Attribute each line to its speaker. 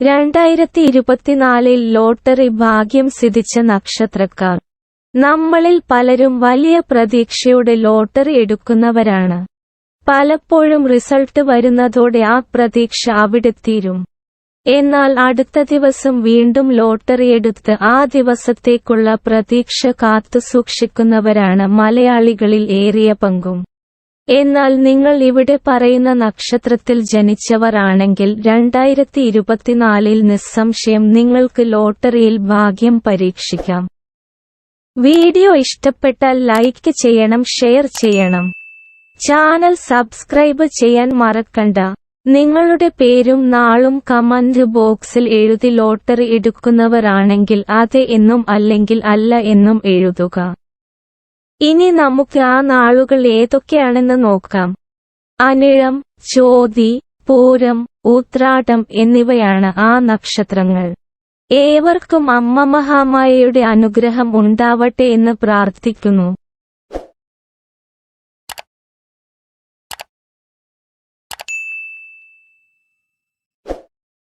Speaker 1: രണ്ടായിരത്തി ഇരുപത്തിനാലിൽ ലോട്ടറി ഭാഗ്യം സിദ്ധിച്ച നക്ഷത്രക്കാർ. നമ്മളിൽ പലരും വലിയ പ്രതീക്ഷയോടെ ലോട്ടറി എടുക്കുന്നവരാണ്. പലപ്പോഴും റിസൾട്ട് വരുന്നതോടെ ആ പ്രതീക്ഷ അവിടെ തീരും. എന്നാൽ അടുത്ത ദിവസം വീണ്ടും ലോട്ടറി എടുത്ത് ആ ദിവസത്തേക്കുള്ള പ്രതീക്ഷ കാത്തു സൂക്ഷിക്കുന്നവരാണ് മലയാളികളിൽ ഏറിയ പങ്കും. എന്നാൽ നിങ്ങൾ ഇവിടെ പറയുന്ന നക്ഷത്രത്തിൽ ജനിച്ചവർ ആണെങ്കിൽ രണ്ടായിരത്തി ഇരുപത്തിനാലിൽ നിസ്സംശയം നിങ്ങൾക്ക് ലോട്ടറിയിൽ ഭാഗ്യം പരീക്ഷിക്കാം. വീഡിയോ ഇഷ്ടപ്പെട്ടാൽ ലൈക്ക് ചെയ്യണം ഷെയർ ചെയ്യണം. ചാനൽ സബ്സ്ക്രൈബ് ചെയ്യാൻ മറക്കണ്ട. നിങ്ങളുടെ പേരും നാളും കമന്റ് ബോക്സിൽ എഴുതി ലോട്ടറി എടുക്കുന്നവരാണെങ്കിൽ അതെ എന്നും അല്ലെങ്കിൽ അല്ല എന്നും എഴുതുക. ഇനി നമുക്ക് ആ നാളുകൾ ഏതൊക്കെയാണെന്ന് നോക്കാം. അനിഴം ചോതി പൂരം ഉത്രാടം എന്നിവയാണ് ആ നക്ഷത്രങ്ങൾ. ഏവർക്കും അമ്മ മഹാമായയുടെ അനുഗ്രഹം ഉണ്ടാവട്ടെ എന്ന് പ്രാർത്ഥിക്കുന്നു.